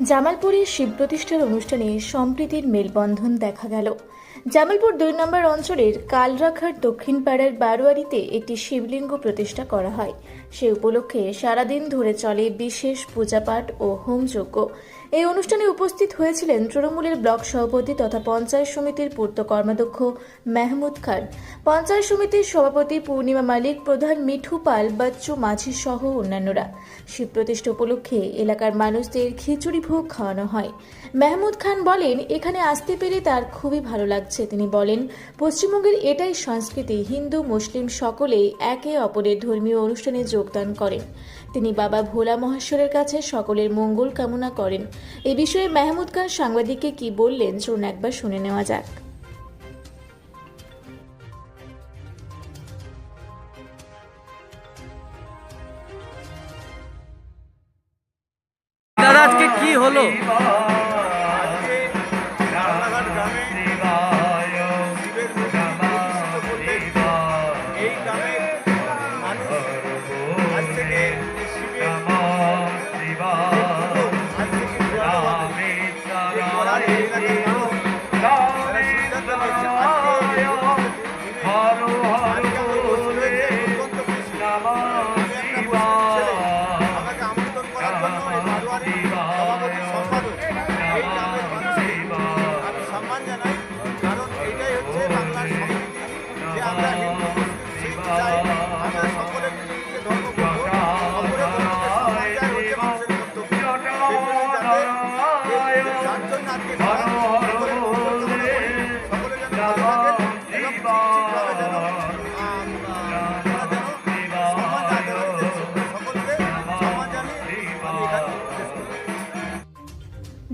জামালপুরে শিব প্রতিষ্ঠার অনুষ্ঠানে সম্প্রীতির মেলবন্ধন দেখা গেল। জামালপুর দুই নম্বর অঞ্চলের কালরাখার দক্ষিণ পাড়ার বারোয়ারিতে একটি শিবলিঙ্গ প্রতিষ্ঠা করা হয়। সে উপলক্ষে সারাদিন ধরে চলে বিশেষ পূজাপাঠ ও হোমযজ্ঞ। এই অনুষ্ঠানে উপস্থিত হয়েছিলেন তৃণমূলের ব্লক সভাপতি তথা পঞ্চায়েত সমিতির পূর্ত কর্মাধ্যক্ষ মেহমুদ খান। পঞ্চায়েত সমিতির সভাপতি পূর্ণিমা মালিক, প্রধান মিঠু পাল, বাচ্চু মাঝি সহ অন্যান্যরা। শিব প্রতিষ্ঠা উপলক্ষে এলাকার মানুষদের খিচুড়ি ভোগ খাওয়ানো হয়। মেহমুদ খান বলেন, এখানে আসতে পেরে তার খুবই ভালো লাগছে। তিনি বলেন, পশ্চিমবঙ্গের এটাই সংস্কৃতি, হিন্দু, মুসলিম সকলেই একে অপরের ধর্মীয় অনুষ্ঠানে যোগদান করেন। তিনি বাবা ভোলা মহেশ্বরের কাছে সকলের মঙ্গল কামনা করেন। এ বিষয়ে মেহমুদ খান সাংবাদিককে কি বললেন, চলুন একবার শুনে নেওয়া যাক। কি হলো?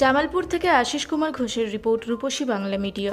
জামালপুর থেকে আশিস কুমার ঘোষের রিপোর্ট রূপসী বাংলা মিডিয়া।